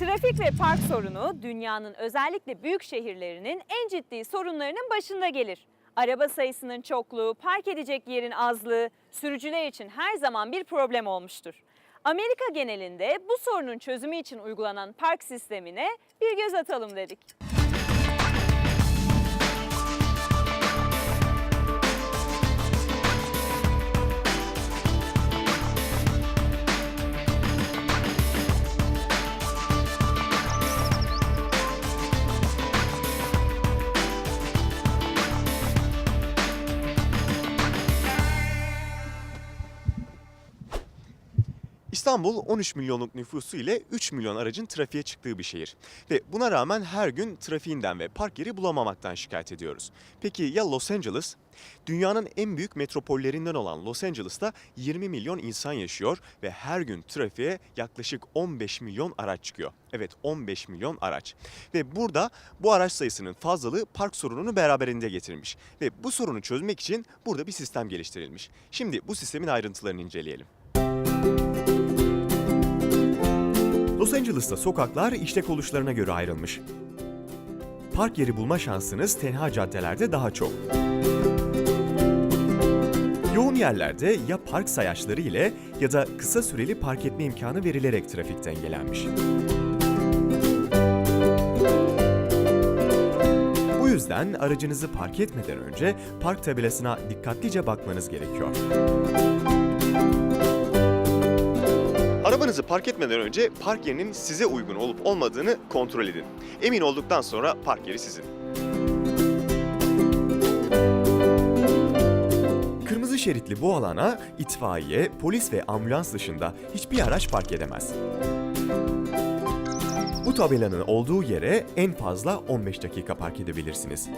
Trafik ve park sorunu dünyanın özellikle büyük şehirlerinin en ciddi sorunlarının başında gelir. Araba sayısının çokluğu, park edecek yerin azlığı sürücüler için her zaman bir problem olmuştur. Amerika genelinde bu sorunun çözümü için uygulanan park sistemine bir göz atalım dedik. İstanbul 13 milyonluk nüfusu ile 3 milyon aracın trafiğe çıktığı bir şehir. Ve buna rağmen her gün trafiğinden ve park yeri bulamamaktan şikayet ediyoruz. Peki ya Los Angeles? Dünyanın en büyük metropollerinden olan Los Angeles'ta 20 milyon insan yaşıyor ve her gün trafiğe yaklaşık 15 milyon araç çıkıyor. Evet 15 milyon araç. Ve burada bu araç sayısının fazlalığı park sorununu beraberinde getirmiş. Ve bu sorunu çözmek için burada bir sistem geliştirilmiş. Şimdi bu sistemin ayrıntılarını inceleyelim. Los Angeles'ta sokaklar işlek oluşlarına göre ayrılmış. Park yeri bulma şansınız tenha caddelerde daha çok. Yoğun yerlerde ya park sayaçları ile ya da kısa süreli park etme imkanı verilerek trafik dengelenmiş. Bu yüzden aracınızı park etmeden önce park tabelasına dikkatlice bakmanız gerekiyor. Arabanızı park etmeden önce park yerinin size uygun olup olmadığını kontrol edin. Emin olduktan sonra park yeri sizin. Kırmızı şeritli bu alana itfaiye, polis ve ambulans dışında hiçbir araç park edemez. Bu tabelanın olduğu yere en fazla 15 dakika park edebilirsiniz.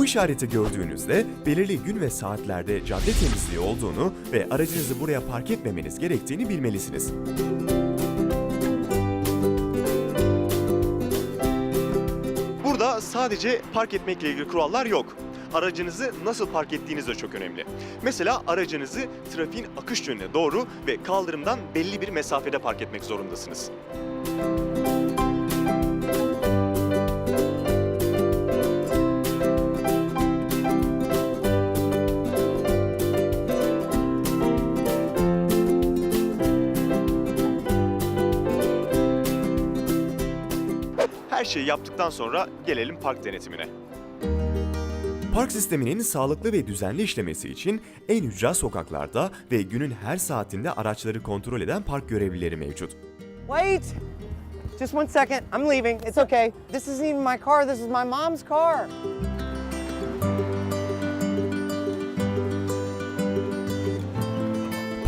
Bu işareti gördüğünüzde belirli gün ve saatlerde cadde temizliği olduğunu ve aracınızı buraya park etmemeniz gerektiğini bilmelisiniz. Burada sadece park etmekle ilgili kurallar yok. Aracınızı nasıl park ettiğiniz de çok önemli. Mesela aracınızı trafiğin akış yönüne doğru ve kaldırımdan belli bir mesafede park etmek zorundasınız. Her şeyi yaptıktan sonra gelelim park denetimine. Park sisteminin sağlıklı ve düzenli işlemesi için en ücra sokaklarda ve günün her saatinde araçları kontrol eden park görevlileri mevcut. Wait! Just one second. I'm leaving. It's okay. This isn't even my car. This is my mom's car.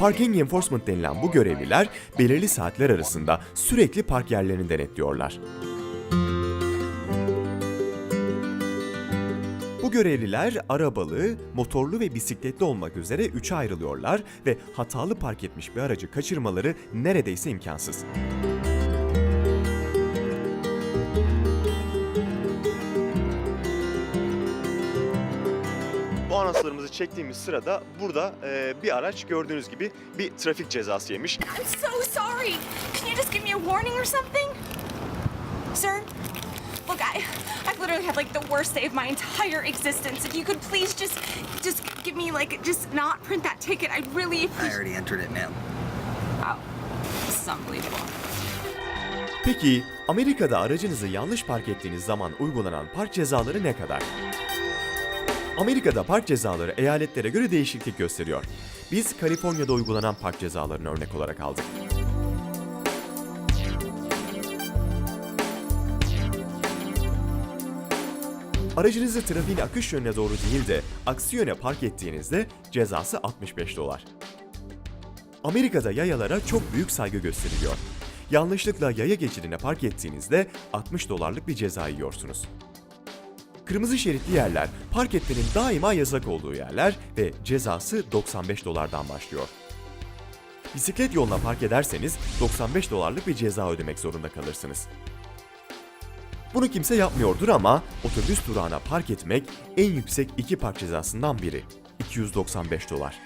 Parking Enforcement denilen bu görevliler belirli saatler arasında sürekli park yerlerini denetliyorlar. Bu görevliler arabalı, motorlu ve bisikletli olmak üzere üçe ayrılıyorlar ve hatalı park etmiş bir aracı kaçırmaları neredeyse imkansız. Bu anonslarımızı çektiğimiz sırada burada e, bir araç gördüğünüz gibi bir trafik cezası yemiş. I'm so sorry. Can you just give me a warning or something? Sir? Look, I I've literally had like the worst day of my entire existence. If you could please just just give me like just not print that ticket. I really I already entered it, ma'am. Wow. This is unbelievable. Peki Amerika'da aracınızı yanlış park ettiğiniz zaman uygulanan park cezaları ne kadar? Amerika'da park cezaları eyaletlere göre değişiklik gösteriyor. Biz Kaliforniya'da uygulanan park cezalarını örnek olarak aldık. Aracınızı trafiğin akış yönüne doğru değil de aksi yöne park ettiğinizde cezası 65 dolar. Amerika'da yayalara çok büyük saygı gösteriliyor. Yanlışlıkla yaya geçidine park ettiğinizde 60 dolarlık bir ceza yiyorsunuz. Kırmızı şeritli yerler park etmenin daima yasak olduğu yerler ve cezası 95 dolardan başlıyor. Bisiklet yoluna park ederseniz 95 dolarlık bir ceza ödemek zorunda kalırsınız. Bunu kimse yapmıyordur ama otobüs durağına park etmek en yüksek iki park cezasından biri. 295 dolar.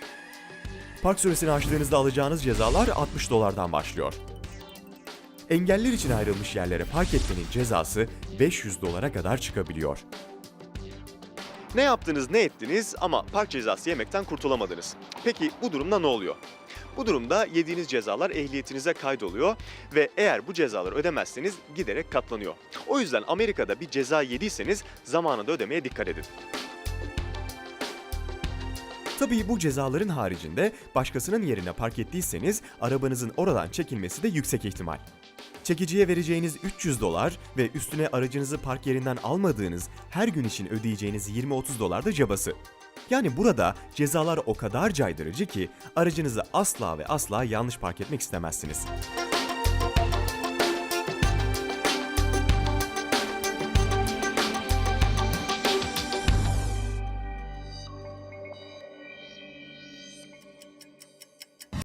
Park süresini aştığınızda alacağınız cezalar 60 dolardan başlıyor. Engeller için ayrılmış yerlere park etmenin cezası 500 dolara kadar çıkabiliyor. Ne yaptınız ne ettiniz ama park cezası yemekten kurtulamadınız. Peki bu durumda ne oluyor? Bu durumda yediğiniz cezalar ehliyetinize kaydoluyor ve eğer bu cezaları ödemezseniz giderek katlanıyor. O yüzden Amerika'da bir ceza yediyseniz zamanında ödemeye dikkat edin. Tabii bu cezaların haricinde başkasının yerine park ettiyseniz arabanızın oradan çekilmesi de yüksek ihtimal. Çekiciye vereceğiniz 300 dolar ve üstüne aracınızı park yerinden almadığınız her gün için ödeyeceğiniz 20-30 dolar da cabası. Yani burada cezalar o kadar caydırıcı ki aracınızı asla ve asla yanlış park etmek istemezsiniz.